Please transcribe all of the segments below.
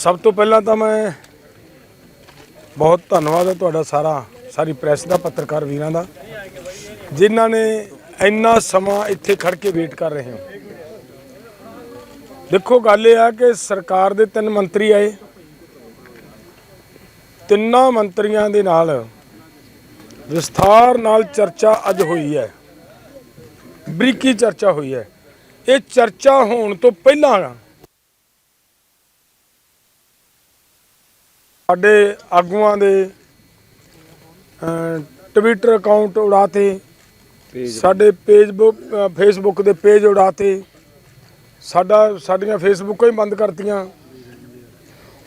ਸਭ ਤੋਂ ਪਹਿਲਾਂ ਤਾਂ ਮੈਂ ਬਹੁਤ ਧੰਨਵਾਦ ਹੈ ਤੁਹਾਡਾ ਸਾਰਾ, ਸਾਰੀ ਪ੍ਰੈਸ ਦਾ, ਪੱਤਰਕਾਰ ਵੀਰਾਂ ਦਾ, ਜਿਨ੍ਹਾਂ ਨੇ ਇੰਨਾ ਸਮਾਂ ਇੱਥੇ ਖੜ ਕੇ ਵੇਟ ਕਰ ਰਹੇ ਹੋ। ਦੇਖੋ, ਗੱਲ ਇਹ ਆ ਕਿ ਸਰਕਾਰ ਦੇ ਤਿੰਨ ਮੰਤਰੀ ਆਏ। ਤਿੰਨਾਂ ਮੰਤਰੀਆਂ ਦੇ ਨਾਲ ਵਿਸਥਾਰ ਨਾਲ ਚਰਚਾ ਅੱਜ ਹੋਈ ਹੈ। ਬਰੀਕੀ ਚਰਚਾ ਹੋਈ ਹੈ। ਇਹ ਚਰਚਾ ਹੋਣ ਤੋਂ ਪਹਿਲਾਂ ਸਾਡੇ ਆਗੂਆਂ ਦੇ ਟਵਿੱਟਰ ਅਕਾਊਂਟ ਉਡਾਤੇ ਸਾਡੇ ਅਹ, ਫੇਸਬੁੱਕ ਦੇ ਪੇਜ ਉਡਾਤੇ ਸਾਡਾ ਸਾਡੀਆਂ ਫੇਸਬੁੱਕਾਂ ਹੀ ਬੰਦ ਕਰਤੀਆਂ।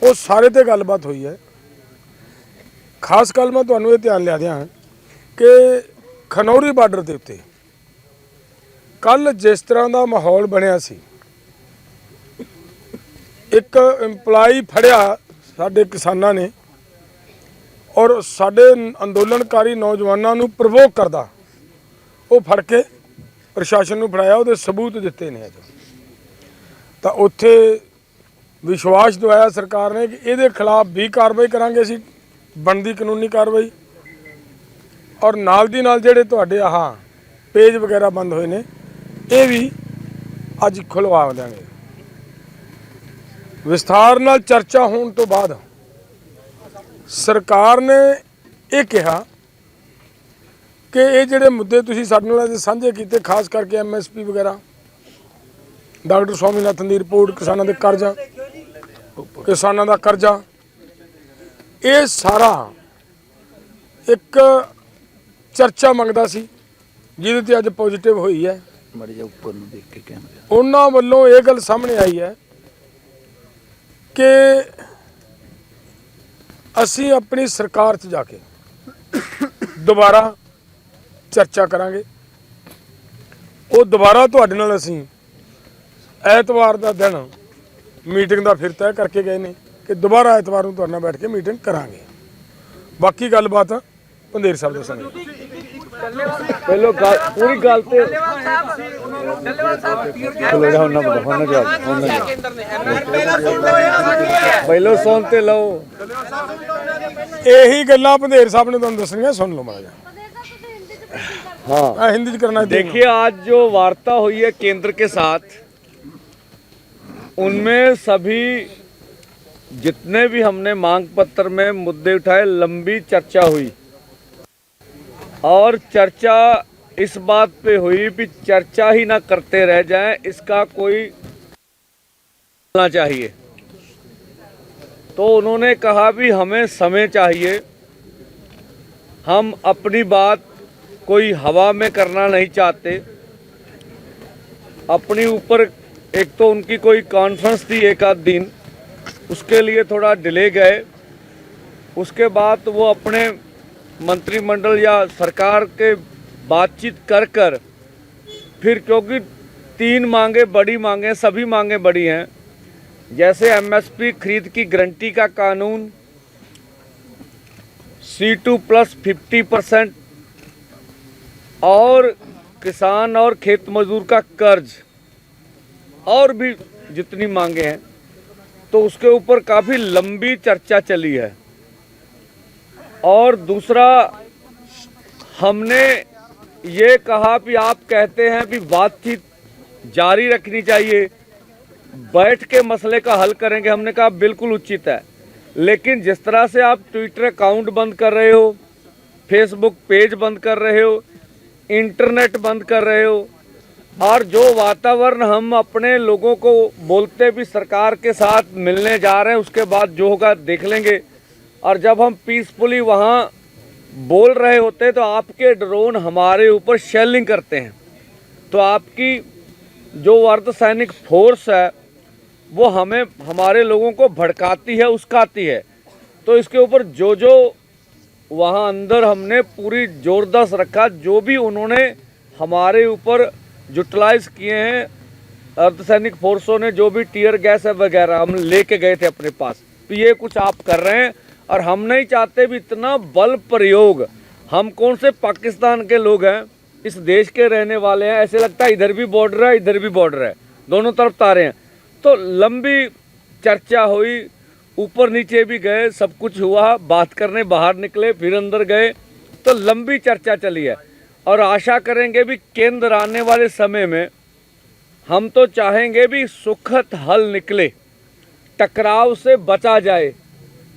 ਉਹ ਸਾਰੇ ਤੇ ਗੱਲਬਾਤ ਹੋਈ ਹੈ। ਖਾਸ ਗੱਲ ਮੈਂ ਤੁਹਾਨੂੰ ਇਹ ਧਿਆਨ ਲਿਆ ਦਿਆਂ ਕਿ ਖਨੌਰੀ ਬਾਰਡਰ ਦੇ ਉੱਤੇ ਕੱਲ ਜਿਸ ਤਰ੍ਹਾਂ ਦਾ ਮਾਹੌਲ ਬਣਿਆ ਸੀ ਇੱਕ EMPLOYE ਫੜਿਆ ਸਾਡੇ ਕਿਸਾਨਾਂ ਨੇ ਔਰ ਸਾਡੇ ਅੰਦੋਲਨਕਾਰੀ ਨੌਜਵਾਨਾਂ ਨੂੰ ਪ੍ਰਵੋਕ ਕਰਦਾ। ਉਹ ਫੜ ਕੇ ਪ੍ਰਸ਼ਾਸਨ ਨੂੰ ਫੜਾਇਆ, ਉਹਦੇ ਸਬੂਤ ਦਿੱਤੇ ਨੇ ਅੱਜ। ਤਾਂ ਉੱਥੇ ਵਿਸ਼ਵਾਸ ਦਵਾਇਆ ਸਰਕਾਰ ਨੇ ਕਿ ਇਹਦੇ ਖਿਲਾਫ ਵੀ ਕਾਰਵਾਈ ਕਰਾਂਗੇ ਅਸੀਂ, ਬਣਦੀ ਕਾਨੂੰਨੀ ਕਾਰਵਾਈ। ਔਰ ਨਾਲ ਦੀ ਨਾਲ ਜਿਹੜੇ ਤੁਹਾਡੇ ਆਹ ਪੇਜ ਵਗੈਰਾ ਬੰਦ ਹੋਏ ਨੇ, ਇਹ ਵੀ ਅੱਜ ਖੁਲਵਾ ਦਿਆਂਗੇ। ਵਿਸਥਾਰ ਨਾਲ ਚਰਚਾ ਹੋਣ ਤੋਂ ਬਾਅਦ ਸਰਕਾਰ ਨੇ ਇਹ ਕਿਹਾ ਕਿ ਇਹ ਜਿਹੜੇ ਮੁੱਦੇ ਤੁਸੀਂ ਸਾਡੇ ਨਾਲ ਅੱਜ ਸਾਂਝੇ ਕੀਤੇ ਖਾਸ ਕਰਕੇ ਐਮਐਸਪੀ ਵਗੈਰਾ ਡਾਕਟਰ ਸਵਾਮੀਨਾਥਨ ਦੀ ਰਿਪੋਰਟ ਕਿਸਾਨਾਂ ਦੇ ਕਰਜ਼ਾ ਕਿਸਾਨਾਂ ਦਾ ਕਰਜ਼ਾ ਇਹ ਸਾਰਾ ਇੱਕ ਚਰਚਾ ਮੰਗਦਾ ਸੀ ਜਿਹਦੇ ਤੇ ਅੱਜ ਪੋਜ਼ਿਟਿਵ ਹੋਈ ਹੈ। ਮੜੀ ਜਾ ਉੱਪਰ ਨੂੰ ਦੇਖ ਕੇ ਕੈਮਰੇ। ਉਹਨਾਂ ਵੱਲੋਂ ਇਹ ਗੱਲ ਸਾਹਮਣੇ ਆਈ ਹੈ ਕਿ ਅਸੀਂ ਆਪਣੀ ਸਰਕਾਰ 'ਚ ਜਾ ਕੇ ਦੁਬਾਰਾ ਚਰਚਾ ਕਰਾਂਗੇ। ਉਹ ਦੁਬਾਰਾ ਤੁਹਾਡੇ ਨਾਲ ਅਸੀਂ ਐਤਵਾਰ ਦਾ ਦਿਨ ਮੀਟਿੰਗ ਦਾ ਫਿਰ ਤੈਅ ਕਰਕੇ ਗਏ ਨੇ ਕਿ ਦੁਬਾਰਾ ਐਤਵਾਰ ਨੂੰ ਤੁਹਾਡੇ ਨਾਲ ਬੈਠ ਕੇ ਮੀਟਿੰਗ ਕਰਾਂਗੇ। ਬਾਕੀ ਗੱਲਬਾਤ ਪੰਦੇਰ ਸਾਹਿਬ ਦੱਸਣਗੇ ਪਹਿਲੋ ਗੱਲ ਪੂਰੀ ਗੱਲ ਤੇ ਚਲੋ ਜਾ ਹੁਣ ਨਾ ਬੋਲੋ ਹੁਣ ਨਾ ਜਾ ਹੁਣ ਨਾ ਜਾ ਪਹਿਲੋ ਸੁਣ ਤੇ ਲਓ ਇਹੀ ਗੱਲਾਂ ਪੰਦੇਰ ਸਾਹਿਬ ਨੇ ਤੁਹਾਨੂੰ ਦੱਸਣੀਆਂ ਸੁਣ ਲਓ ਮਾੜਾ हाँ ਆ ਹਿੰਦੀ ਚ ਕਰਨਾ है देखिए आज जो वार्ता हुई है केंद्र के साथ उनमें सभी जितने भी हमने मांग पत्र में मुद्दे उठाए लंबी चर्चा हुई और चर्चा इस बात पे हुई भी चर्चा ही ना करते रह जाएँ, इसका कोई होना चाहिए। तो उन्होंने कहा भी, हमें समय चाहिए। हम अपनी बात कोई हवा में करना नहीं चाहते। अपनी ऊपर एक तो उनकी कोई कॉन्फ्रेंस थी एक आध दिन, उसके लिए थोड़ा डिले गए। उसके बाद वो अपने मंत्रिमंडल या सरकार के बातचीत कर कर, फिर क्योंकि तीन मांगे बड़ी मांगे सभी मांगे बड़ी हैं, जैसे एमएसपी खरीद की गारंटी का कानून C two plus fifty percent और किसान और खेत मजदूर का कर्ज, और भी जितनी मांगे हैं तो उसके ऊपर काफ़ी लंबी चर्चा चली है। और दूसरा, हमने ये कहा कि आप कहते हैं कि बातचीत जारी रखनी चाहिए। बैठ के मसले का हल करेंगे, हमने कहा बिल्कुल उचित है। लेकिन जिस तरह से आप ट्विटर अकाउंट बंद कर रहे हो फेसबुक पेज बंद कर रहे हो इंटरनेट बंद कर रहे हो, और जो वातावरण हम अपने लोगों को बोलते भी सरकार के साथ मिलने जा रहे हैं, उसके बाद जो होगा देख लेंगे। और जब हम पीसफुली वहाँ बोल रहे होते हैं तो आपके ड्रोन हमारे ऊपर शेलिंग करते हैं। तो आपकी जो अर्धसैनिक फोर्स है, वो हमें, हमारे लोगों को भड़काती है, उसकाती है। तो इसके ऊपर जो जो वहाँ अंदर हमने पूरी जोरदार रखा, जो भी उन्होंने हमारे ऊपर जुटलाइज किए हैं अर्धसैनिक फोर्सों ने, जो भी टीयर गैस है वगैरह हम लेके गए थे अपने पास। तो ये कुछ आप कर रहे हैं और हम नहीं चाहते भी इतना बल प्रयोग। हम कौन से पाकिस्तान के लोग हैं? इस देश के रहने वाले हैं। ऐसे लगता है इधर भी बॉर्डर है, इधर भी बॉर्डर है। दोनों तरफ़ तारे हैं। तो लंबी चर्चा हुई, ऊपर नीचे भी गए, सब कुछ हुआ, बात करने बाहर निकले, फिर अंदर गए तो लंबी चर्चा चली है। और आशा करेंगे भी केंद्र आने वाले समय में हम तो चाहेंगे भी सुखद हल निकले, टकराव से बचा जाए।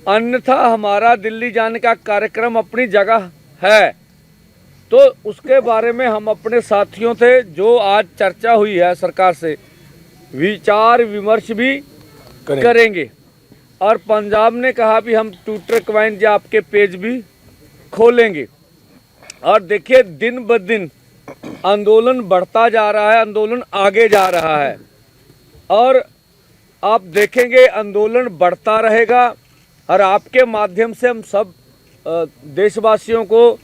अन्यथा हमारा दिल्ली जाने का कार्यक्रम अपनी जगह है। तो उसके बारे में हम अपने साथियों से जो आज चर्चा हुई है सरकार से विचार विमर्श भी करेंगे। करेंगे। और पंजाब ने कहा भी हम ट्विटर क्वाइन या आपके पेज भी खोलेंगे। और देखिए दिन ब दिन आंदोलन बढ़ता जा रहा है आंदोलन आगे जा रहा है। और आप देखेंगे आंदोलन बढ़ता रहेगा। और आपके माध्यम से हम सब देशवासियों को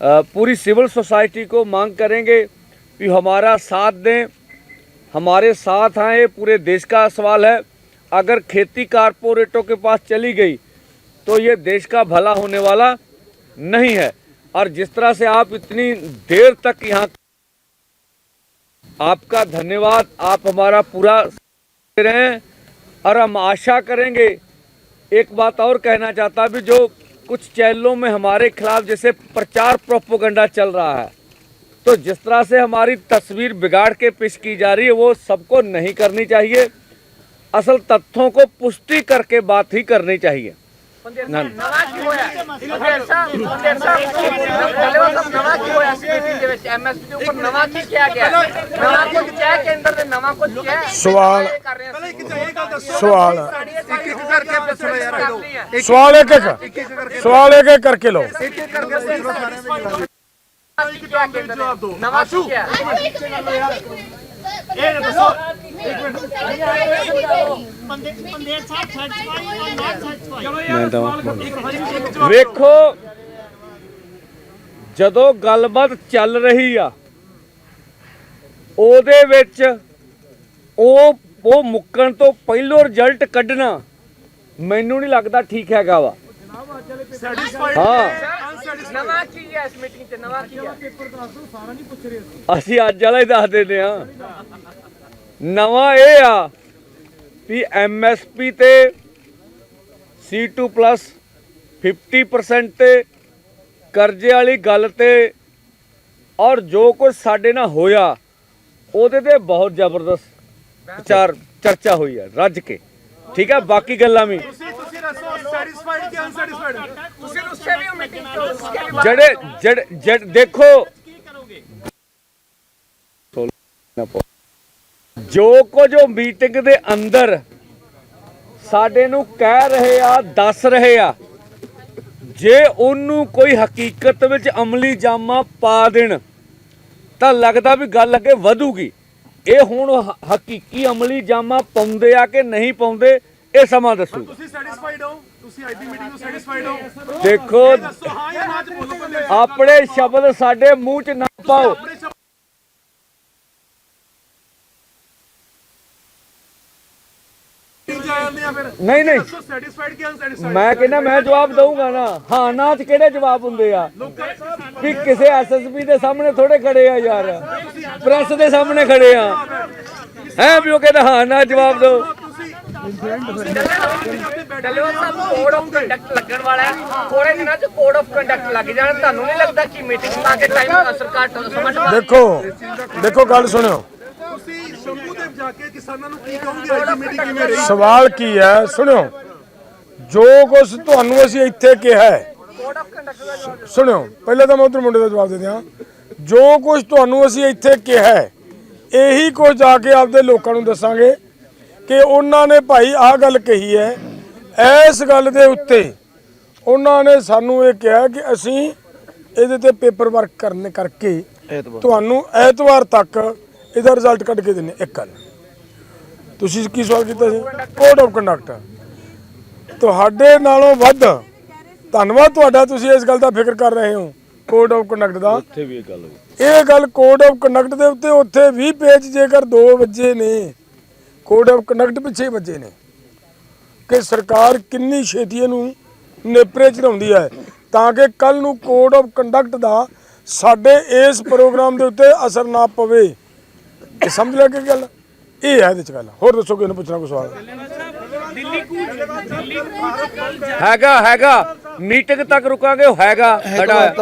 पूरी सिविल सोसाइटी को मांग करेंगे कि हमारा साथ दें। हमारे साथ आए, पूरे देश का सवाल है। अगर खेती कारपोरेटों के पास चली गई तो ये देश का भला होने वाला नहीं है। और जिस तरह से आप इतनी देर तक यहाँ आपका धन्यवाद, आप हमारा पूरा रहे हैं और हम आशा करेंगे एक बात और कहना चाहता भी जो कुछ चैनलों में हमारे खिलाफ जैसे प्रचार प्रोपोगंडा चल रहा है तो जिस तरह से हमारी तस्वीर बिगाड़ के पेश की जा रही है वो सबको नहीं करनी चाहिए असल तथ्यों को पुष्टि करके बात ही करनी चाहिए ना- ਨਵਾਂ ਕੀ ਹੋਇਆ ਪੰਡੇਰ ਸਾਹਿਬ ਪੰਡੇਰ ਸਾਹਿਬ ਪਹਿਲੇ ਸਭ ਨਵਾਂ ਕੀ ਹੋਇਆ ਸੀ ਮੀਟਿੰਗ ਦੇ ਵਿੱਚ ਐਮਐਸਪੀ ਦੇ ਉੱਪਰ ਨਵਾਂ ਕੀ ਕਿਹਾ ਗਿਆ ਨਵਾਂ ਕੁਝ ਕਿਹਾ ਕੇਂਦਰ ਨੇ ਨਵਾਂ ਕੁਝ ਕਿਹਾ ਸਵਾਲ ਕਰ ਰਹੇ ਸੀ ਸਵਾਲ ਇੱਕ ਇੱਕ ਕਰਕੇ ਪੁੱਛੋ ਯਾਰ ਸਵਾਲ ਇੱਕ ਇੱਕ ਸਵਾਲ ਇੱਕ ਇੱਕ ਕਰਕੇ ਲਓ ਨਵਾਂ ਕੀ ਕਿਹਾ ਪੰਦੇ ਸਾਹਿਬ ਸੈਟੀਸਫਾਈ ਔਰ ਨਾਟ ਸੈਟੀਸਫਾਈ ਵੇਖੋ ਜਦੋਂ ਗੱਲਬਾਤ ਚੱਲ ਰਹੀ ਆ ਉਹਦੇ ਵਿੱਚ ਉਹ ਉਹ ਮੁੱਕਣ ਤੋਂ ਪਹਿਲੋਂ ਰਿਜ਼ਲਟ ਕੱਢਣਾ ਮੈਨੂੰ ਨਹੀਂ ਲੱਗਦਾ ਠੀਕ ਹੈਗਾ ਵਾ। ਹਾਂ। ਨਵਾਂ ਕੀ ਹੈ ਇਸ ਮੀਟਿੰਗ ਤੇ ਨਵਾਂ ਕੀ ਹੈ? ਅਸੀਂ ਅੱਜ ਵਾਲਾ ਹੀ ਦੱਸ ਦਿੰਦੇ ਆ ਨਵਾਂ ਇਹ ਆ ਵੀ ਐਮਐਸਪੀ ਤੇ C2 ਪਲੱਸ 50% ਤੇ ਕਰਜ਼ੇ ਵਾਲੀ ਗੱਲ ਤੇ ਔਰ ਜੋ ਕੁਝ ਸਾਡੇ ਨਾਲ ਹੋਇਆ ਉਹਦੇ ਤੇ ਬਹੁਤ ਜ਼ਬਰਦਸਤ ਵਿਚਾਰ ਚਰਚਾ ਹੋਈ ਹੈ ਰੱਜ ਕੇ। ਠੀਕ ਹੈ ਬਾਕੀ ਗੱਲਾਂ ਵੀ। ਜਿਹੜੇ ਜਿਹੜੇ- ਦੇਖੋ। ਜੋ ਕੁਝ ਉਹ ਮੀਟਿੰਗ ਦੇ ਅੰਦਰ ਸਾਡੇ ਨੂੰ ਕਹਿ ਰਹੇ ਆ ਦੱਸ ਰਹੇ ਆ ਜੇ ਉਹਨੂੰ ਕੋਈ ਹਕੀਕਤ ਵਿੱਚ ਅਮਲੀ ਜਾਮਾ ਪਾ ਦੇਣ ਤਾਂ ਲੱਗਦਾ ਵੀ ਗੱਲ ਅੱਗੇ ਵਧੂਗੀ। ਇਹ ਹੁਣ ਹਕੀਕੀ ਅਮਲੀ ਜਾਮਾ ਪਾਉਂਦੇ ਆ ਕਿ ਨਹੀਂ ਪਾਉਂਦੇ ਇਹ ਸਮਾਂ ਦੱਸੂਗਾ। ਤੁਸੀਂ ਸੈਟੀਸਫਾਈਡ ਹੋ? ਤੁਸੀਂ ਅੱਜ ਦੀ ਮੀਟਿੰਗ ਤੋਂ ਸੈਟੀਸਫਾਈਡ ਹੋ? ਦੇਖੋ ਦੱਸੋ ਨਾ ਆਪਣੇ ਸ਼ਬਦ ਸਾਡੇ ਮੂੰਹ 'ਚ ਨਾ ਪਾਓ। ਆ ਫਿਰ? ਨਹੀਂ ਨਹੀਂ। ਦੱਸੋ ਸੈਟੀਸਫਾਈਡ ਕਿ ਅਨਸੈਟੀਸਫਾਈਡ ਮੈਂ ਕਹਿੰਦਾ ਮੈਂ ਜਵਾਬ ਦਊਂਗਾ ਨਾ। ਹਾਂ ਨਾ ਚ ਕਿਹੜੇ ਜਵਾਬ ਹੁੰਦੇ ਆ? ਵੀ ਕਿਸੇ ਐਸਐਸਪੀ ਦੇ ਸਾਹਮਣੇ ਥੋੜੇ ਖੜੇ ਆ ਯਾਰ। ਪ੍ਰੈਸ ਦੇ ਸਾਹਮਣੇ ਖੜੇ ਆ। ਹੈ ਵੀ ਉਹ ਕਹਿੰਦਾ ਹਾਂ ਨਾ ਜਵਾਬ ਦਿਓ। Dallewal sahib code of conduct ਲੱਗਣ ਵਾਲਾ ਹੈ। ਥੋੜੇ ਦਿਨਾਂ ਚ ਕੋਡ ਆਫ ਕੰਡਕਟ ਲੱਗ ਜਾਣਾ। ਤੁਹਾਨੂੰ ਨਹੀਂ ਲੱਗਦਾ ਕਿ ਮੀਟਿੰਗ ਲਾ ਕੇ ਟਾਈਮ ਸਰਕਾਰ ਸਮਝ ਦੇਖੋ ਦੇਖੋ ਗੱਲ ਸੁਣਿਓ। ਤੁਸੀਂ ਸ਼ੰਭੂ ਦੇਵ ਜਾ ਕੇ ਕਿਸਾਨਾਂ ਨੂੰ ਕੀ ਕਹੋਗੇ ਅੱਜ ਦੀ ਮੀਟਿੰਗ ਕਿਵੇਂ ਰਹੀ ਸਵਾਲ ਕੀ ਹੈ? ਸੁਣਿਓ। ਜੋ ਕੁਝ ਤੁਹਾਨੂੰ ਅਸੀਂ ਇੱਥੇ ਕਿਹਾ ਹੈ ਸੁਣਿਓ। ਪਹਿਲਾਂ ਤਾਂ ਮੈਂ ਉਧਰ ਮੁੰਡੇ ਦਾ ਜਵਾਬ ਦੇ ਦਿਆਂ। ਜੋ ਕੁਝ ਤੁਹਾਨੂੰ ਅਸੀਂ ਇੱਥੇ ਕਿਹਾ ਹੈ ਇਹੀ ਕੁਝ ਜਾ ਕੇ ਆਪਦੇ ਲੋਕਾਂ ਨੂੰ ਦੱਸਾਂਗੇ ਕਿ ਉਹਨਾਂ ਨੇ ਭਾਈ ਆਹ ਗੱਲ ਕਹੀ ਹੈ ਇਸ ਗੱਲ ਦੇ ਉੱਤੇ ਉਹਨਾਂ ਨੇ ਸਾਨੂੰ ਇਹ ਕਿਹਾ ਕਿ ਅਸੀਂ ਇਹਦੇ ਤੇ ਪੇਪਰ ਵਰਕ ਕਰਨ ਕਰਕੇ ਤੁਹਾਨੂੰ ਐਤਵਾਰ ਤੱਕ ਇਹਦਾ ਰਿਜ਼ਲਟ ਕੱਢ ਕੇ ਦਿੰਨੇ ਇੱਕ ਗੱਲ। ਤੁਸੀਂ ਕੀ ਸਵਾਲ ਕੀਤਾ ਸੀ? ਕੋਡ ਆਫ ਕੰਡਕਟ ਤੁਹਾਡੇ ਨਾਲੋਂ ਵੱਧ ਧੰਨਵਾਦ ਤੁਹਾਡਾ ਤੁਸੀਂ ਇਸ ਗੱਲ ਦਾ ਫਿਕਰ ਕਰ ਰਹੇ ਹੋ ਕੋਡ ਆਫ ਕੰਡਕਟ ਦਾ। ਉੱਥੇ ਵੀ ਇਹ ਗੱਲ ਇਹ ਗੱਲ ਕੋਡ ਆਫ ਕੰਡਕਟ ਦੇ ਉੱਤੇ ਉੱਥੇ 20 ਪੇਜ ਜੇਕਰ 2 ਵਜੇ ਨੇ ਕੋਡ ਆਫ ਕੰਡਕਟ ਪਿੱਛੇ ਵੱਜੇ ਨੇ ਕਿ ਸਰਕਾਰ ਕਿੰਨੀ ਛੇਤੀ ਇਹਨੂੰ ਨੇਪਰੇ ਚੜਾਉਂਦੀ ਹੈ ਤਾਂ ਕਿ ਕੱਲ ਨੂੰ ਕੋਡ ਆਫ ਕੰਡਕਟ ਦਾ ਸਾਡੇ ਇਸ ਪ੍ਰੋਗਰਾਮ ਦੇ ਉੱਤੇ ਅਸਰ ਨਾ ਪਵੇ। ਇਹ ਸਮਝ ਲੱਗੇ ਗੱਲ? ਇਹ ਹੈ ਇਹਦੇ ਚ ਗੱਲ। ਹੋਰ ਦੱਸੋ ਕਿਹਨੂੰ ਪੁੱਛਣਾ ਕੋਈ ਸਵਾਲ? ਹੈਗਾ ਹੈਗਾ। ਮੀਟਿੰਗ ਤੱਕ ਰੁਕਾਂਗੇ ਉਹ ਹੈਗਾ। ਖੜਾ ਹੈ।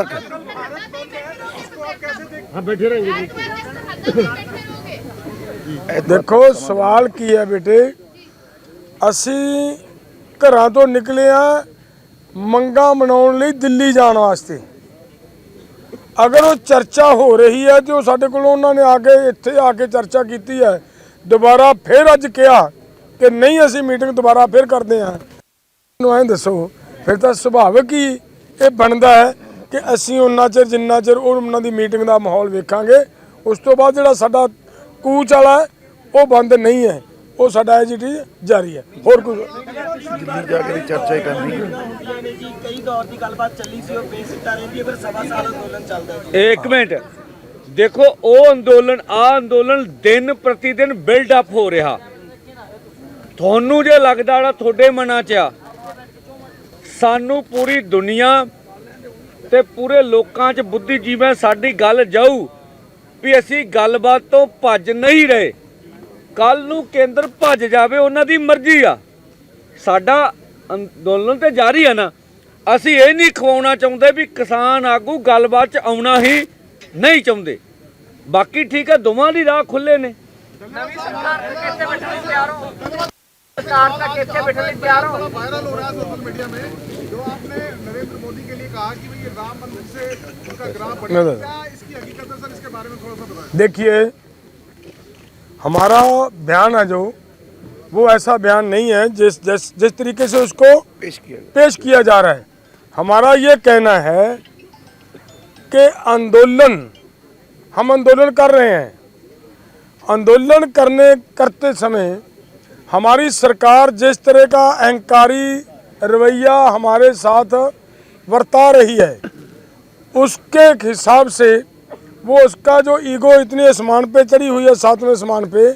ਦੇਖੋ ਸਵਾਲ ਕੀ ਹੈ ਬੇਟੇ? ਅਸੀਂ ਘਰਾਂ ਤੋਂ ਨਿਕਲੇ ਆ ਮੰਗਾ ਮਨਾਉਣ ਲਈ ਦਿੱਲੀ ਜਾਣ ਵਾਸਤੇ। ਅਗਰ ਉਹ ਚਰਚਾ ਹੋ ਰਹੀ ਹੈ ਤੇ ਉਹ ਸਾਡੇ ਕੋਲ ਉਹਨਾਂ ਨੇ ਆ ਕੇ ਇੱਥੇ ਆ ਕੇ ਚਰਚਾ ਕੀਤੀ ਹੈ ਦੁਬਾਰਾ ਫਿਰ ਅੱਜ ਕਿਹਾ ਕਿ ਨਹੀਂ ਅਸੀਂ ਮੀਟਿੰਗ ਦੁਬਾਰਾ ਫਿਰ ਕਰਦੇ ਹਾਂ। ਨੂੰ ਐਂ ਦੱਸੋ ਫਿਰ ਤਾਂ ਸੁਭਾਵਿਕ ਹੀ ਇਹ ਬਣਦਾ ਹੈ ਕਿ ਅਸੀਂ ਉਹਨਾਂ ਚਿਰ ਜਿੰਨਾ ਚਿਰ ਉਹ ਉਹਨਾਂ ਦੀ ਮੀਟਿੰਗ ਦਾ ਮਾਹੌਲ ਵੇਖਾਂਗੇ ਉਸ ਤੋਂ ਬਾਅਦ ਜਿਹੜਾ ਸਾਡਾ ਕੂਚ ਵਾਲਾ ਹੈ, ਉਹ ਬੰਦ ਨਹੀਂ ਹੈ। ਉਹ ਸਾਡਾ ਐਜੀਟੀ ਜਾਰੀ ਹੈ। ਹੋਰ ਕੁਝ ਦਿੱਲੀ ਜਾ ਕੇ ਚਰਚਾ ਹੀ ਕਰਨੀ। ਯਾਨੀ ਜੀ ਕਈ ਦੌਰ ਦੀ ਗੱਲਬਾਤ ਚੱਲੀ ਸੀ ਉਹ ਬੇਸਿੱਟਾ ਰਹਿੰਦੀ ਹੈ ਫਿਰ ਸਵਾ ਸਾਲ ਅੰਦੋਲਨ ਚੱਲਦਾ ਹੈ ਜੀ ਇੱਕ ਮਿੰਟ। ਦੇਖੋ ਉਹ ਅੰਦੋਲਨ ਆ ਅੰਦੋਲਨ ਦਿਨ ਪ੍ਰਤੀ ਦਿਨ ਬਿਲਡ ਅਪ ਹੋ ਰਿਹਾ। ਤੁਹਾਨੂੰ ਜੇ ਲੱਗਦਾ ਜਿਹੜਾ ਤੁਹਾਡੇ ਮਨਾਂ 'ਚ ਆ ਸਾਨੂੰ ਪੂਰੀ ਦੁਨੀਆ ਤੇ ਪੂਰੇ ਲੋਕਾਂ 'ਚ ਬੁੱਧੀਜੀਵੀਆਂ ਸਾਡੀ ਗੱਲ ਜਾਊ ਵੀ ਅਸੀਂ ਗੱਲਬਾਤ ਤੋਂ ਭੱਜ ਨਹੀਂ ਰਹੇ। ਕੱਲ ਨੂੰ ਕੇਂਦਰ ਭੱਜ ਜਾਵੇ ਉਹਨਾਂ ਦੀ ਮਰਜ਼ੀ ਆ ਸਾਡਾ ਅੰਦੋਲਨ ਤੇ ਜਾਰੀ ਆ ਨਾ ਅਸੀਂ ਇਹ ਨਹੀਂ ਖਵਾਉਣਾ ਚਾਹੁੰਦੇ ਵੀ ਕਿਸਾਨ ਆਗੂ ਗੱਲਬਾਤ 'ਚ ਆਉਣਾ ਹੀ ਨਹੀਂ ਚਾਹੁੰਦੇ ਬਾਕੀ ਠੀਕ ਹੈ ਦੋਵਾਂ ਦੀ ਰਾਹ ਖੁੱਲੇ ਨੇ ਨਵੀਂ ਸਰਕਾਰ ਤੱਕ ਇੱਥੇ ਬੈਠਣ ਲਈ ਤਿਆਰ ਹੋ ਸਰਕਾਰ ਤੱਕ ਇੱਥੇ ਬੈਠਣ ਲਈ ਤਿਆਰ ਹੋ वायरल हो रहा है सोशल मीडिया में जो आपने नरेंद्र मोदी के लिए कहा कि भाई ये राम मंदिर से उनका ग्राम नहीं, बढ़ेगा नहीं। क्या इसकी हकीकत है सर इसके बारे में थोड़ा सा बताएं देखिए हमारा बयान है जो वो ऐसा बयान नहीं है जिस जिस जिस तरीके से उसको पेश किया पेश किया जा रहा है। हमारा ये कहना है कि आंदोलन हम आंदोलन कर रहे हैं। आंदोलन करने करते समय हमारी सरकार जिस तरह का अहंकारी रवैया हमारे साथ वर्ता रही है उसके हिसाब से वो उसका जो ईगो इतनी आसमान पे चढ़ी हुई है, सातवें आसमान पे,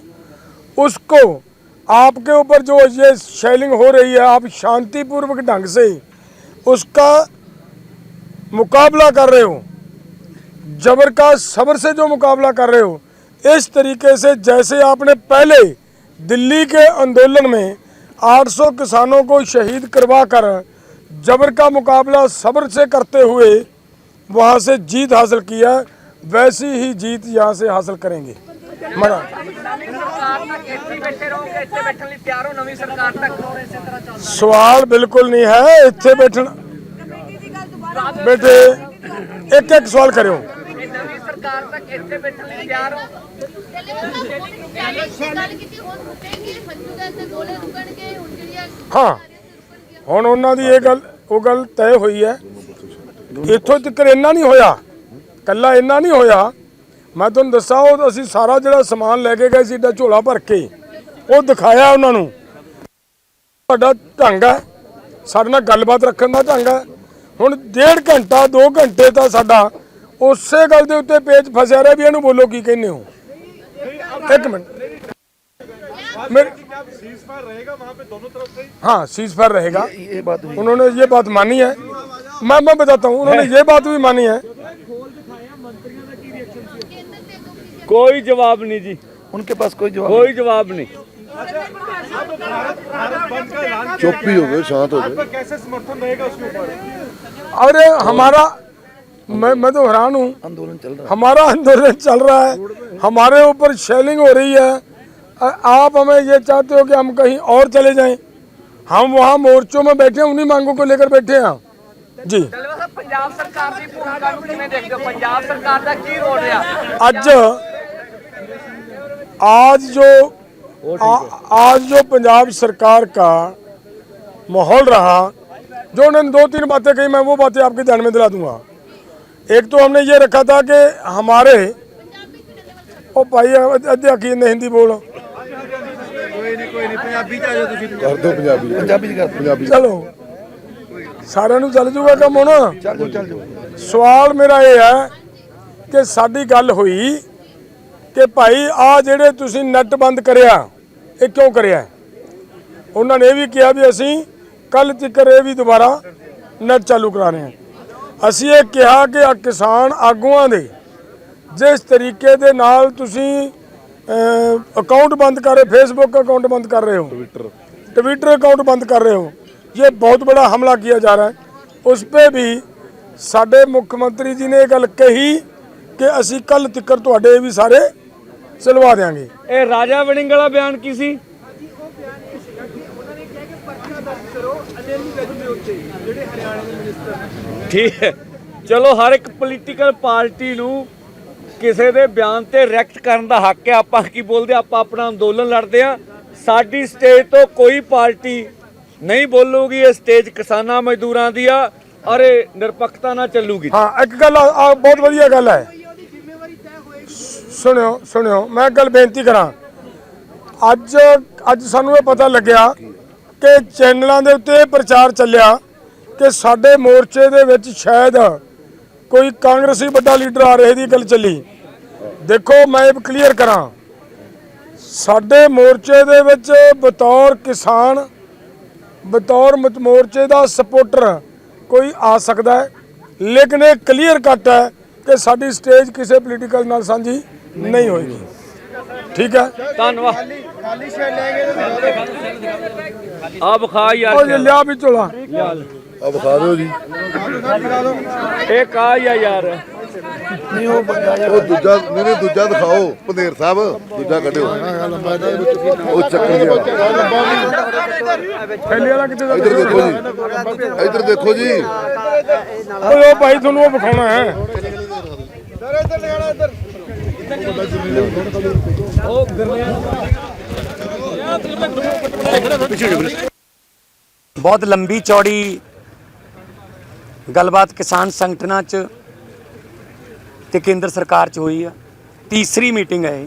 उसको आपके ऊपर जो ये शेलिंग हो रही है, आप शांतिपूर्वक ढंग से उसका मुकाबला कर रहे हो, जबर का सब्र से जो मुकाबला कर रहे हो, इस तरीके से जैसे आपने पहले दिल्ली के आंदोलन में 800 किसानों को शहीद करवा कर जबर का मुकाबला सब्र से करते हुए वहाँ से जीत हासिल किया वैसी ही जीत यहाँ से हासिल करेंगे मना ਨਵੀਂ ਸਰਕਾਰ ਤੱਕ ਇੱਥੇ ਹੀ ਬੈਠੇ ਰਹੋਗੇ ਇੱਥੇ ਬੈਠਣ ਲਈ ਤਿਆਰ ਹੋ ਨਵੀਂ ਸਰਕਾਰ ਤੱਕ ਹੋਰ ਇਸੇ ਤਰ੍ਹਾਂ ਚੱਲਦਾ ਸਵਾਲ ਬਿਲਕੁਲ ਨਹੀਂ ਹੈ ਇੱਥੇ ਬੈਠਣ ਬੇਟੇ ਇੱਕ ਇੱਕ ਸਵਾਲ ਕਰਿਓ ਇਹ ਨਵੀਂ ਸਰਕਾਰ ਤੱਕ ਇੱਥੇ ਬੈਠਣ ਲਈ ਤਿਆਰ ਹੋ ਹਾਂ ਹੁਣ ਉਹਨਾਂ ਦੀ ਇਹ ਗੱਲ ਉਹ ਗੱਲ ਤੈਅ ਹੋਈ ਹੈ ਇੱਥੋਂ ਤੱਕ ਇੰਨਾ ਨਹੀਂ ਹੋਇਆ ਕੱਲਾ ਇੰਨਾ ਨਹੀਂ ਹੋਇਆ ਮੈਂ ਤੁਹਾਨੂੰ ਦੱਸਾਂ ਉਹ ਅਸੀਂ ਸਾਰਾ ਜਿਹੜਾ ਸਮਾਨ ਲੈ ਕੇ ਗਏ ਸੀ ਏਡਾ ਝੋਲਾ ਭਰ ਕੇ ਉਹ ਦਿਖਾਇਆ ਉਹਨਾਂ ਨੂੰ ਸਾਡਾ ਢੰਗ ਹੈ ਸਾਡੇ ਨਾਲ ਗੱਲਬਾਤ ਰੱਖਣ ਦਾ ਢੰਗ ਹੈ ਹੁਣ ਡੇਢ ਘੰਟਾ 2 ਘੰਟੇ ਤਾਂ ਸਾਡਾ ਉਸੇ ਗੱਲ ਦੇ ਉੱਤੇ ਪੇਜ ਫਸਿਆ ਰਿਹਾ ਵੀ ਇਹਨੂੰ ਬੋਲੋ ਕੀ ਕਹਿੰਦੇ ਹੋ ਇੱਕ ਮਿੰਟ ਮੇਰੇ सीज फायर रहेगा वहाँ पे दोनों तरफ से ही हाँ सीज फायर रहेगा ये बात हुई उन्होंने ये बात मानी है मैं मैं बताता हूँ उन्होंने ये बात भी मानी है ਕੋਈ ਜਵਾਬ ਨਹੀਂ ਜੀ उनके पास कोई जवाब ਕੋਈ ਜਵਾਬ ਨਹੀਂ चुप ही हो गए शांत हो गए आपका कैसे समर्थन रहेगा उसके ऊपर अरे हमारा मैं मैं तो हैरान हूँ नहीं। आंदोलन चल रहा हमारा आंदोलन चल रहा है हमारे ऊपर शेलिंग हो रही है अ- आप हमें ये चाहते हो कि हम कहीं और चले जाएं हम वहाँ मोर्चों में बैठे हैं उन्हीं मांगों को लेकर बैठे हैं जी ਦਲਵਾ ਸਾਹਿਬ ਪੰਜਾਬ ਸਰਕਾਰ ਦੀ ਭੂਮਿਕਾ ਨੂੰ ਕਿਵੇਂ ਦੇਖਦੇ ਹੋ ਪੰਜਾਬ ਸਰਕਾਰ ਦਾ ਕੀ ਰੋਲ ਰਿਹਾ आज आज जो आ, आज जो पंजाब सरकार का माहौल रहा जो उन्होंने दो तीन बातें कही मैं वो बातें आपके ध्यान में दिला दूंगा एक तो हमने ये रखा था कि हमारे ओ भाई अध्याकी ने हिंदी बोलो कर दो पंजाबी पंजाबी च कर पंजाबी चलो ਸਾਰਿਆਂ ਨੂੰ ਚੱਲ ਜੂਗਾ ਕੰਮ ਹੁਣ चल जाओ चल जाओ ਸਵਾਲ ਮੇਰਾ ਇਹ ਹੈ ਕਿ ਸਾਡੀ ਗੱਲ ਹੋਈ ਕਿ ਭਾਈ ਆ ਜਿਹੜੇ ਤੁਸੀਂ ਨੈਟ ਬੰਦ ਕਰਿਆ ਇਹ ਕਿਉਂ ਕਰਿਆ ਉਹਨਾਂ ਨੇ ਇਹ ਵੀ ਕਿਹਾ ਵੀ ਅਸੀਂ ਕੱਲ ਤੱਕ ਇਹ ਵੀ ਦੁਬਾਰਾ ਨੈਟ ਚਾਲੂ ਕਰਾ ਰਹੇ ਹਾਂ ਅਸੀਂ ਇਹ ਕਿਹਾ ਕਿ ਆ ਕਿਸਾਨ ਆਗੂਆਂ ਦੇ ਜਿਸ ਤਰੀਕੇ ਦੇ ਨਾਲ ਤੁਸੀਂ ਅਕਾਊਂਟ ਬੰਦ ਕਰ ਰਹੇ ਫੇਸਬੁੱਕ ਅਕਾਊਂਟ ਬੰਦ ਕਰ ਰਹੇ ਹੋ ट्विटर अकाउंट बंद कर रहे हो ये बहुत बड़ा हमला किया जा रहा है उस पर भी ਸਾਡੇ ਮੁੱਖ ਮੰਤਰੀ ਜੀ ਨੇ ਇਹ ਗੱਲ ਕਹੀ ਕਿ ਅਸੀਂ ਕੱਲ ਤਿੱਕਰ ਤੁਹਾਡੇ ਵੀ ਸਾਰੇ ਚਲਵਾ ਦੇਾਂਗੇ ਇਹ ਰਾਜਾ ਵੜਿੰਗ ਵਾਲਾ ਬਿਆਨ ਕੀ ਸੀ? ਠੀਕ ਹੈ। ਚਲੋ ਹਰ ਇੱਕ ਪੋਲੀਟੀਕਲ ਪਾਰਟੀ ਨੂੰ ਕਿਸੇ ਦੇ ਬਿਆਨ ਤੇ ਰਿਐਕਟ ਕਰਨ ਦਾ ਹੱਕ ਹੈ। ਆਪਾਂ ਕੀ ਬੋਲਦੇ ਆਪਾਂ ਆਪਣਾ ਅੰਦੋਲਨ ਲੜਦੇ ਆ ਸਾਡੀ ਸਟੇਜ ਤੋਂ ਕੋਈ ਪਾਰਟੀ ਨਹੀਂ ਬੋਲੂਗੀ। ਇਹ ਸਟੇਜ ਕਿਸਾਨਾਂ ਮਜ਼ਦੂਰਾਂ ਦੀ ਆ। ਔਰ ਇਹ ਨਿਰਪੱਖਤਾ ਨਾਲ ਚੱਲੂਗੀ। ਹਾਂ ਇੱਕ ਗੱਲ ਆ ਬਹੁਤ ਵਧੀਆ ਗੱਲ ਹੈ। ਸੁਣਿਓ ਸੁਣਿਓ, ਮੈਂ ਇੱਕ ਗੱਲ ਬੇਨਤੀ ਕਰਾਂ। ਅੱਜ ਅੱਜ ਸਾਨੂੰ ਇਹ ਪਤਾ ਲੱਗਿਆ ਕਿ ਚੈਨਲਾਂ ਦੇ ਉੱਤੇ ਇਹ ਪ੍ਰਚਾਰ ਚੱਲਿਆ ਕਿ ਸਾਡੇ ਮੋਰਚੇ ਦੇ ਵਿੱਚ ਸ਼ਾਇਦ ਕੋਈ ਕਾਂਗਰਸੀ ਵੱਡਾ ਲੀਡਰ ਆ ਰਹੇ ਦੀ ਗੱਲ ਚੱਲੀ। ਦੇਖੋ, ਮੈਂ ਇਹ ਕਲੀਅਰ ਕਰਾਂ। ਸਾਡੇ ਮੋਰਚੇ ਦੇ ਵਿੱਚ ਬਤੌਰ ਕਿਸਾਨ, ਬਤੌਰ ਮੋਰਚੇ ਦਾ ਸਪੋਰਟਰ ਕੋਈ ਆ ਸਕਦਾ ਹੈ। ਲੇਕਿਨ ਇਹ ਕਲੀਅਰ ਕੱਟ ਹੈ ਕਿ ਸਾਡੀ ਸਟੇਜ ਕਿਸੇ ਪੋਲੀਟੀਕਲ ਨਾਲ ਸਾਂਝੀ ਨਹੀਂ ਹੋਏਗੀ ਠੀਕ ਹੈ। ਧੰਨਵਾਦ। ਆ ਬਖਾ ਯਾਰ ਉਹ ਜੇ ਲਿਆ ਵੀ ਝੋਲਾ ਆ ਵਿਖਾ ਦਿਓ ਜੀ। ਇਹ ਕਾ ਯਾਰ। ਉਹ ਦੂਜਾ ਨਹੀਂ ਨਹੀਂ ਦੂਜਾ ਦਿਖਾਓ ਪੰਦੇਰ ਸਾਹਿਬ। ਦੂਜਾ ਕੱਢਿਓ। ਉਹ ਚੱਕਰ ਜਿਹਾ ਥੈਲੇ ਵਾਲਾ ਕਿੱਥੇ ਦਾ ਇੱਧਰ ਦੇਖੋ ਜੀ। ਇੱਧਰ ਦੇਖੋ ਜੀ। ਓਏ ਉਹ ਭਾਈ ਤੁਹਾਨੂੰ ਉਹ ਵਿਖਾਉਣਾ ਹੈ। ਬਹੁਤ ਲੰਬੀ ਚੌੜੀ ਗੱਲਬਾਤ ਕਿਸਾਨ ਸੰਗਠਨਾਂ 'ਚ ਤੇ ਕੇਂਦਰ ਸਰਕਾਰ 'ਚ ਹੋਈ ਆ। ਤੀਸਰੀ ਮੀਟਿੰਗ ਹੈ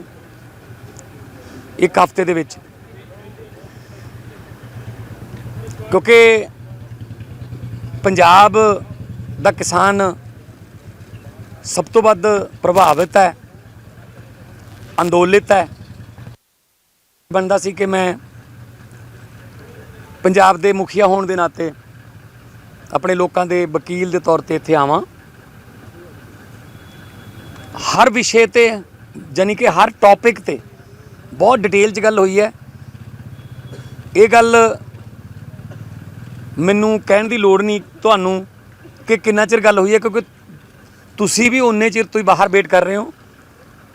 ਇੱਕ ਹਫ਼ਤੇ ਦੇ ਵਿੱਚ। ਕਿਉਂਕਿ ਪੰਜਾਬ ਦਾ ਕਿਸਾਨ ਸਭ ਤੋਂ ਵੱਧ ਪ੍ਰਭਾਵਿਤ ਹੈ। ਅੰਦੋਲਿਤ ਹੈ। ਬਣਦਾ ਸੀ ਕਿ ਮੈਂ ਪੰਜਾਬ ਦੇ ਮੁਖੀਆ ਹੋਣ ਦੇ ਨਾਤੇ ਆਪਣੇ ਲੋਕਾਂ ਦੇ ਵਕੀਲ ਦੇ ਤੌਰ ਤੇ ਇੱਥੇ ਆਵਾਂ। ਹਰ ਵਿਸ਼ੇ ਤੇ ਜਾਨੀ ਕਿ ਹਰ ਟੌਪਿਕ ਤੇ ਬਹੁਤ ਡਿਟੇਲ 'ਚ ਗੱਲ ਹੋਈ ਹੈ। ਇਹ ਗੱਲ ਮੈਨੂੰ ਕਹਿਣ ਦੀ ਲੋੜ ਨਹੀਂ ਤੁਹਾਨੂੰ ਕਿ ਕਿੰਨਾ ਚਿਰ ਗੱਲ ਹੋਈ ਹੈ, ਕਿਉਂਕਿ ਤੁਸੀਂ ਵੀ ਉਨੇ ਚਿਰ ਤੋਂ ਹੀ ਬਾਹਰ ਵੇਟ ਕਰ ਰਹੇ ਹੋ।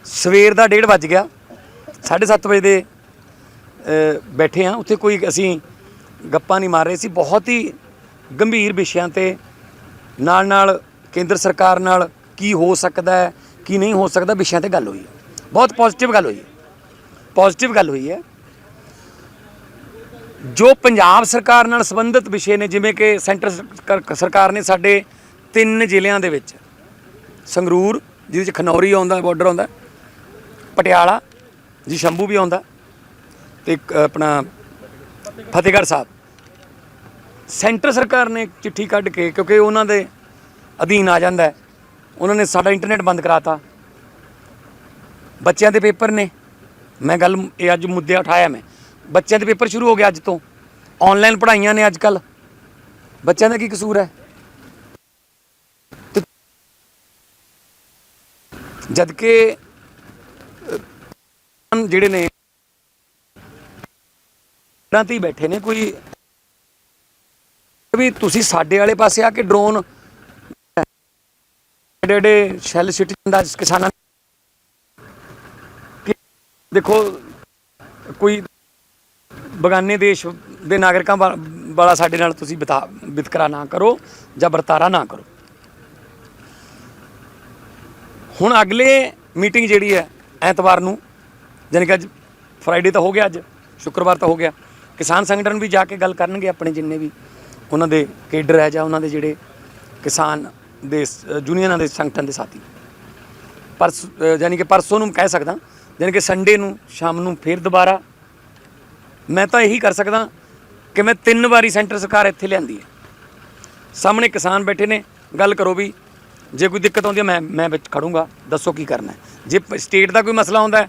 ਸਵੇਰ ਦਾ 1:30 ਵੱਜ ਗਿਆ। 7:30 ਵਜੇ ਦੇ ਬੈਠੇ ਆ ਉੱਥੇ ਕੋਈ ਅਸੀਂ ਗੱਪਾਂ ਨਹੀਂ ਮਾਰ ਰਹੇ। ਸੀ ਬਹੁਤ ਹੀ ਗੰਭੀਰ ਵਿਸ਼ਿਆਂ ਤੇ ਨਾਲ ਨਾਲ ਕੇਂਦਰ ਸਰਕਾਰ ਨਾਲ ਕੀ ਹੋ ਸਕਦਾ ਹੈ, ਕੀ ਨਹੀਂ ਹੋ ਸਕਦਾ, ਵਿਸ਼ਿਆਂ ਤੇ ਗੱਲ ਹੋਈ ਹੈ। ਬਹੁਤ ਪੋਜ਼ਿਟਿਵ ਗੱਲ ਹੋਈ ਹੈ। ਪੋਜ਼ਿਟਿਵ ਗੱਲ ਹੋਈ ਹੈ। ਜੋ ਪੰਜਾਬ ਸਰਕਾਰ ਨਾਲ ਸੰਬੰਧਿਤ ਵਿਸ਼ੇ ਨੇ, ਜਿਵੇਂ ਕਿ ਸੈਂਟਰ ਸਰਕਾਰ- ਸਰਕਾਰ ਨੇ ਸਾਡੇ ਤਿੰਨ ਜ਼ਿਲ੍ਹਿਆਂ ਦੇ ਵਿੱਚ ਸੰਗਰੂਰ, ਜਿਹਦੇ ਵਿੱਚ ਖਨੌਰੀ ਆਉਂਦਾ ਬਾਰਡਰ ਆਉਂਦਾ ਪਟਿਆਲਾ ਜੀ ਸ਼ੰਭੂ ਵੀ ਆਉਂਦਾ ਤੇ ਇੱਕ ਆਪਣਾ ਫਤਿਹਗੜ੍ਹ ਸਾਹਿਬ। ਸੈਂਟਰ ਸਰਕਾਰ ਨੇ ਚਿੱਠੀ ਕੱਢ ਕੇ, ਕਿਉਂਕਿ ਉਹਨਾਂ ਦੇ ਅਧੀਨ ਆ ਜਾਂਦਾ ਹੈ, ਉਹਨਾਂ ਨੇ ਸਾਡਾ ਇੰਟਰਨੈਟ ਬੰਦ ਕਰਾਤਾ। ਬੱਚਿਆਂ ਦੇ ਪੇਪਰ ਨੇ। ਮੈਂ ਗੱਲ, ਇਹ ਅੱਜ ਮੁੱਦੇ ਉਠਾਇਆ ਮੈਂ। ਬੱਚਿਆਂ ਦੇ ਪੇਪਰ ਸ਼ੁਰੂ ਹੋ ਗਿਆ ਅੱਜ ਤੋਂ। ਆਨਲਾਈਨ ਪੜ੍ਹਾਈਆਂ ਨੇ ਅੱਜ ਕੱਲ ਬੱਚਿਆਂ ਦਾ ਕੀ ਕਸੂਰ ਹੈ? ਤੇ ਜਦ ਕਿ ਜਿਹੜੇ ਨੇ ਨਾ ਤੇ ਬੈਠੇ ਨੇ ਕੋਈ ਵੀ ਤੁਸੀਂ ਸਾਡੇ ਵਾਲੇ ਪਾਸੇ ਆ ਕੇ ਡਰੋਨ ਏਡੇ ਏਡੇ ਸ਼ੈਲ ਸਿਟੀ ਦਾ ਕਿਸਾਨਾਂ ਦੇਖੋ, ਕੋਈ ਬਗਾਨੇ ਦੇਸ਼ ਦੇ ਨਾਗਰਿਕਾਂ ਵਾਲਾ ਸਾਡੇ ਨਾਲ ਤੁਸੀਂ ਬਿਤਾ ਵਿਤਕਰਾ ਨਾ ਕਰੋ ਜਾਂ ਵਰਤਾਰਾ ਨਾ ਕਰੋ। ਹੁਣ ਅਗਲੇ ਮੀਟਿੰਗ ਜਿਹੜੀ ਹੈ ਐਤਵਾਰ ਨੂੰ ਜਾਣੀ ਕਿ ਅੱਜ ਫਰਾਈਡੇ ਤਾਂ ਹੋ ਗਿਆ ਅੱਜ ਸ਼ੁੱਕਰਵਾਰ ਤਾਂ ਹੋ ਗਿਆ। ਕਿਸਾਨ ਸੰਗਠਨ ਵੀ ਜਾ ਕੇ ਗੱਲ ਕਰਨਗੇ ਆਪਣੇ ਜਿੰਨੇ ਵੀ ਉਹਨਾਂ ਦੇ ਕੇਡਰ ਹੈ ਜਾਂ ਉਹਨਾਂ ਦੇ ਜਿਹੜੇ ਕਿਸਾਨ ਦੇ ਸ- ਯੂਨੀਅਨਾਂ ਦੇ ਸੰਗਠਨ ਦੇ ਸਾਥੀ। ਪਰਸ ਅ, ਜਾਣੀ ਕਿ ਪਰਸੋਂ ਨੂੰ ਕਹਿ ਸਕਦਾ ਜਾਣੀ ਕਿ ਸੰਡੇ ਨੂੰ ਸ਼ਾਮ ਨੂੰ ਫੇਰ ਦੁਬਾਰਾ। ਮੈਂ ਤਾਂ ਇਹੀ ਕਰ ਸਕਦਾ ਕਿ ਮੈਂ ਤਿੰਨ ਵਾਰੀ ਸੈਂਟਰ ਸਰਕਾਰ ਇੱਥੇ ਲਿਆਂਦੀ ਹੈ। ਸਾਹਮਣੇ ਕਿਸਾਨ ਬੈਠੇ ਨੇ ਗੱਲ ਕਰੋ ਵੀ ਜੇ ਕੋਈ ਦਿੱਕਤ ਆਉਂਦੀ ਹੈ ਮੈਂ ਮੈਂ ਵਿੱਚ ਖੜੂੰਗਾ ਦੱਸੋ ਕੀ ਕਰਨਾ ਜੇ ਸਟੇਟ ਦਾ ਕੋਈ ਮਸਲਾ ਆਉਂਦਾ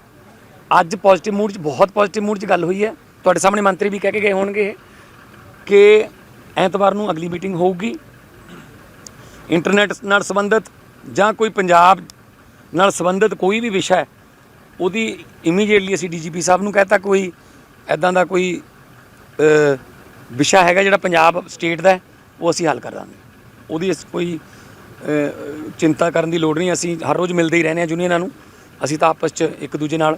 ਅੱਜ ਪੋਜ਼ਿਟਿਵ ਮੂਡ 'ਚ, ਬਹੁਤ ਪੋਜ਼ਿਟਿਵ ਮੂਡ 'ਚ ਗੱਲ ਹੋਈ ਹੈ। ਤੁਹਾਡੇ ਸਾਹਮਣੇ ਮੰਤਰੀ ਵੀ ਕਹਿ ਕੇ ਗਏ ਹੋਣਗੇ ਕਿ ਐਤਵਾਰ ਨੂੰ ਅਗਲੀ ਮੀਟਿੰਗ ਹੋਊਗੀ। ਇੰਟਰਨੈਟ ਨਾਲ ਸੰਬੰਧਿਤ ਜਾਂ ਕੋਈ ਪੰਜਾਬ ਨਾਲ ਸੰਬੰਧਿਤ ਕੋਈ ਵੀ ਵਿਸ਼ਾ ਹੈ, ਉਹਦੀ ਇਮੀਡੀਏਟਲੀ ਅਸੀਂ ਡੀਜੀਪੀ ਸਾਹਿਬ ਨੂੰ ਕਹਤਾ ਕੋਈ ਐਦਾਂ ਦਾ ਕੋਈ ਵਿਸ਼ਾ ਹੈਗਾ ਜਿਹੜਾ ਪੰਜਾਬ ਸਟੇਟ ਦਾ ਉਹ ਅਸੀਂ ਹੱਲ ਕਰ ਦਾਂਗੇ। ਉਹਦੀ ਇਸ ਕੋਈ ਚਿੰਤਾ ਕਰਨ ਦੀ ਲੋੜ ਨਹੀਂ, ਅਸੀਂ ਹਰ ਰੋਜ਼ ਮਿਲਦੇ ਹੀ ਰਹਿੰਦੇ ਹਾਂ ਯੂਨੀਅਨਾਂ ਨੂੰ। ਅਸੀਂ ਤਾਂ ਆਪਸ 'ਚ ਇੱਕ ਦੂਜੇ ਨਾਲ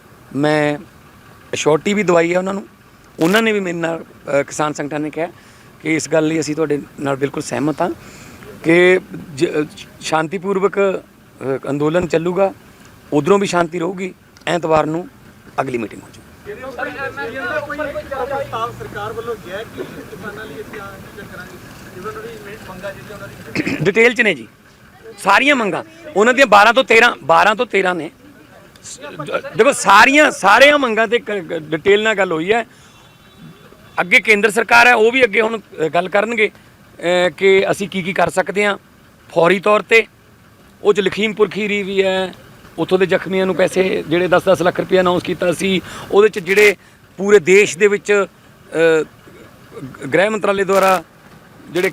ਮੈਂ ਅਸ਼ੋਰਟੀ ਵੀ ਦਵਾਈ ਹੈ ਉਹਨਾਂ ਨੂੰ। ਉਹਨਾਂ ਨੇ ਵੀ ਮੇਰੇ ਨਾਲ ਕਿਸਾਨ ਸੰਗਠਨ ਨੇ ਕਿਹਾ ਕਿ ਇਸ ਗੱਲ ਲਈ ਅਸੀਂ ਤੁਹਾਡੇ ਨਾਲ ਬਿਲਕੁਲ ਸਹਿਮਤ ਹਾਂ ਕਿ ਜ- ਸ਼ਾਂਤੀਪੂਰਵਕ ਅ, ਅੰਦੋਲਨ ਚੱਲੂਗਾ ਉਧਰੋਂ ਵੀ ਸ਼ਾਂਤੀ ਰਹੂਗੀ ਐਤਵਾਰ ਨੂੰ ਅਗਲੀ ਮੀਟਿੰਗ ਹੋ ਜਾਊਗੀ। ਡਿਟੇਲ ਚ ਨੇ ਜੀ ਸਾਰੀਆਂ ਮੰਗਾਂ। ਉਹਨਾਂ ਦੀਆਂ 12 ਤੋਂ 13 12 ਤੋਂ 13 ਨੇ। ਦੇਖੋ, ਸਾਰੀਆਂ ਸਾਰੀਆਂ ਮੰਗਾਂ ਤੇ ਡਿਟੇਲ ਨਾਲ ਗੱਲ ਹੋਈ ਹੈ। ਅੱਗੇ ਕੇਂਦਰ ਸਰਕਾਰ ਹੈ, ਉਹ ਵੀ ਅੱਗੇ ਹੁਣ ਗੱਲ ਕਰਨਗੇ। ਕਿ ਅਸੀਂ ਕੀ ਕੀ ਕਰ ਸਕਦੇ ਹਾਂ। ਫੌਰੀ ਤੌਰ ਤੇ, ਉਹ ਚ ਲਖੀਮਪੁਰ ਖੀਰੀ ਵੀ ਹੈ। ਉੱਥੋਂ ਦੇ ਜ਼ਖਮੀਆਂ ਨੂੰ ਪੈਸੇ ਜਿਹੜੇ 10-10 ਲੱਖ ਰੁਪਏ ਅਨਾਉਂਸ ਕੀਤਾ ਸੀ, ਉਹਦੇ ਚ ਜਿਹੜੇ ਪੂਰੇ ਦੇਸ਼ ਦੇ ਵਿੱਚ ਗ੍ਰਹਿ ਮੰਤਰਾਲੇ ਦੁਆਰਾ ਜਿਹੜੇ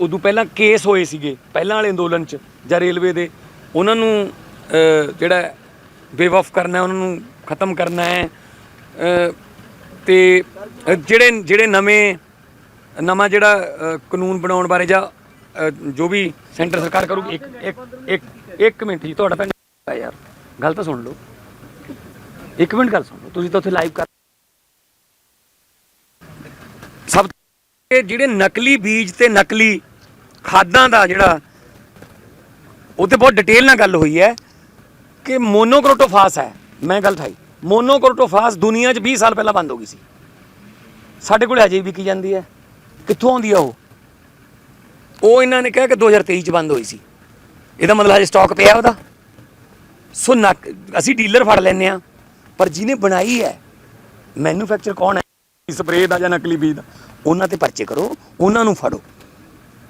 ਉਦੋਂ ਪਹਿਲਾਂ ਕੇਸ ਹੋਏ ਸੀਗੇ, ਪਹਿਲਾਂ ਵਾਲੇ ਅੰਦੋਲਨ 'ਚ ਜਾਂ ਰੇਲਵੇ ਦੇ, ਉਹਨਾਂ ਨੂੰ ਜਿਹੜਾ ਵੇਵ ਆਫ ਕਰਨਾ ਉਹਨਾਂ ਨੂੰ ਖਤਮ ਕਰਨਾ ਹੈ। ਅ, ਤੇ ਜਿਹੜੇ ਜਿਹੜੇ ਨਵੇਂ ਨਵਾਂ ਜਿਹੜਾ ਕਾਨੂੰਨ ਬਣਾਉਣ ਬਾਰੇ ਜਾਂ ਜੋ ਵੀ ਸੈਂਟਰ ਸਰਕਾਰ ਕਰੂਗੀ ਇੱਕ ਇੱਕ ਇੱਕ ਇੱਕ ਮਿੰਟ ਜੀ ਤੁਹਾਡਾ ਤਾਂ ਯਾਰ ਗੱਲ ਤਾਂ ਸੁਣ ਲਓ। ਇੱਕ ਮਿੰਟ ਗੱਲ ਸੁਣ ਲਓ ਤੁਸੀਂ ਤਾਂ ਉੱਥੇ ਲਾਈਵ ਕਰ ਸਭ ਜਿਹੜੇ ਨਕਲੀ ਬੀਜ ਤੇ ਨਕਲੀ ਖਾਦਾਂ ਦਾ ਜਿਹੜਾ ਉਹ ਤੇ ਬਹੁਤ ਡਿਟੇਲ ਨਾਲ ਗੱਲ ਹੋਈ ਹੈ। ਕਿ ਮੋਨੋਕ੍ਰੋਟੋਫਾਸ ਹੈ। ਮੈਂ ਗੱਲ ਠਾਈ। ਮੋਨੋਕ੍ਰੋਟੋਫਾਸ ਦੁਨੀਆ 'ਚ 20 ਸਾਲ ਪਹਿਲਾਂ ਬੰਦ ਹੋ ਗਈ ਸੀ। ਸਾਡੇ ਕੋਲ ਹਜੇ ਵੀ ਵਿਕੀ ਜਾਂਦੀ ਹੈ। ਕਿੱਥੋਂ ਆਉਂਦੀ ਆ ਉਹ? ਉਹ ਇਹਨਾਂ ਨੇ ਕਿਹਾ ਕਿ 2023 ਚ ਬੰਦ ਹੋਈ ਸੀ। ਇਹਦਾ ਮਤਲਬ ਹਜੇ ਸਟਾਕ ਪਿਆ ਉਹਦਾ। ਸੋ ਨਕ ਅਸੀਂ ਡੀਲਰ ਫੜ ਲੈਨੇ ਆ ਪਰ ਜਿਹਨੇ ਬਣਾਈ ਹੈ ਮੈਨੂਫੈਕਚਰ ਕੌਣ ਹੈ? ਸਪਰੇਅ ਦਾ ਜਾਂ ਨਕਲੀ ਬੀਜ ਦਾ? ਉਹਨਾਂ ਤੇ ਪਰਚੇ ਕਰੋ ਉਹਨਾਂ ਨੂੰ ਫੜੋ।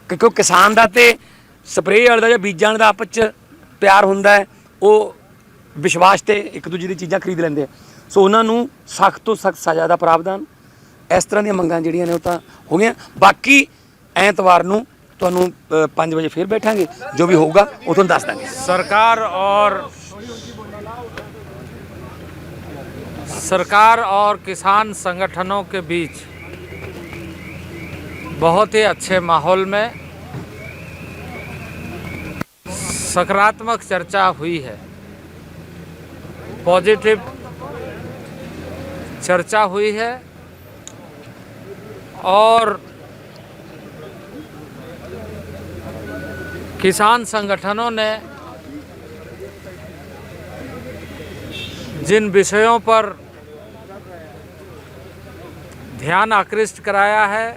ਕਿਉਂਕਿ ਕਿਸਾਨ ਦਾ ਤੇ ਸਪਰੇਅ ਵਾਲੇ ਦਾ ਜਾਂ ਬੀਜਾਂ ਵਾਲੇ ਦਾ ਆਪਸ ਚ ਪਿਆਰ ਹੁੰਦਾ ਹੈ। ਉਹ ਵਿਸ਼ਵਾਸ ਤੇ ਇੱਕ ਦੂਜੇ ਦੀ ਚੀਜ਼ਾਂ ਖਰੀਦ ਲੈਂਦੇ ਆ ਸੋ ਉਹਨਾਂ ਨੂੰ ਸਖਤ ਤੋਂ ਸਖਤ ਸਜ਼ਾ ਦਾ ਪ੍ਰਾਵਧਾਨ ਇਸ ਤਰ੍ਹਾਂ ਦੀਆਂ ਮੰਗਾਂ ਜਿਹੜੀਆਂ ਨੇ ਉਹ ਤਾਂ ਹੋ ਗਈਆਂ ਬਾਕੀ ਐਤਵਾਰ ਨੂੰ ਤੁਹਾਨੂੰ 5 ਵਜੇ ਫੇਰ ਬੈਠਾਂਗੇ ਜੋ ਵੀ ਹੋਊਗਾ ਉਹ ਤੁਹਾਨੂੰ ਦੱਸ ਦਾਂਗੇ सरकार और सरकार और किसान संगठनों के बीच बहुत ही अच्छे माहौल में सकारात्मक चर्चा हुई है पॉजिटिव चर्चा हुई है और किसान संगठनों ने जिन विषयों पर ध्यान आकृष्ट कराया है,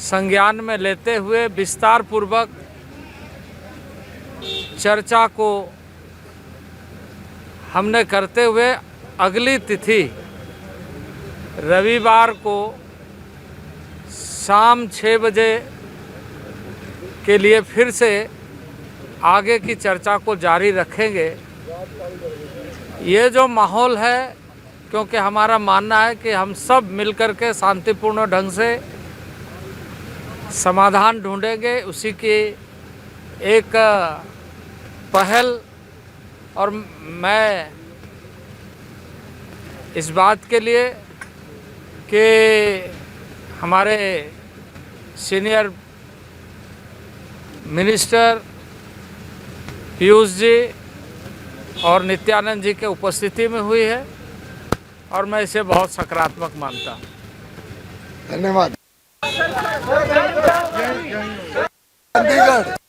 संज्ञान में लेते हुए विस्तार पूर्वक चर्चा को हमने करते हुए अगली तिथि रविवार को शाम छः बजे के लिए फिर से आगे की चर्चा को जारी रखेंगे। ये जो माहौल है, क्योंकि हमारा मानना है कि हम सब मिलकर के शांतिपूर्ण ढंग से समाधान ढूंढेंगे, उसी की एक पहल और मैं इस बात के लिए कि हमारे सीनियर मिनिस्टर पीयूष जी और नित्यानंद जी के उपस्थिति में हुई है और मैं इसे बहुत सकारात्मक मानता हूँ। धन्यवाद। चंडीगढ़।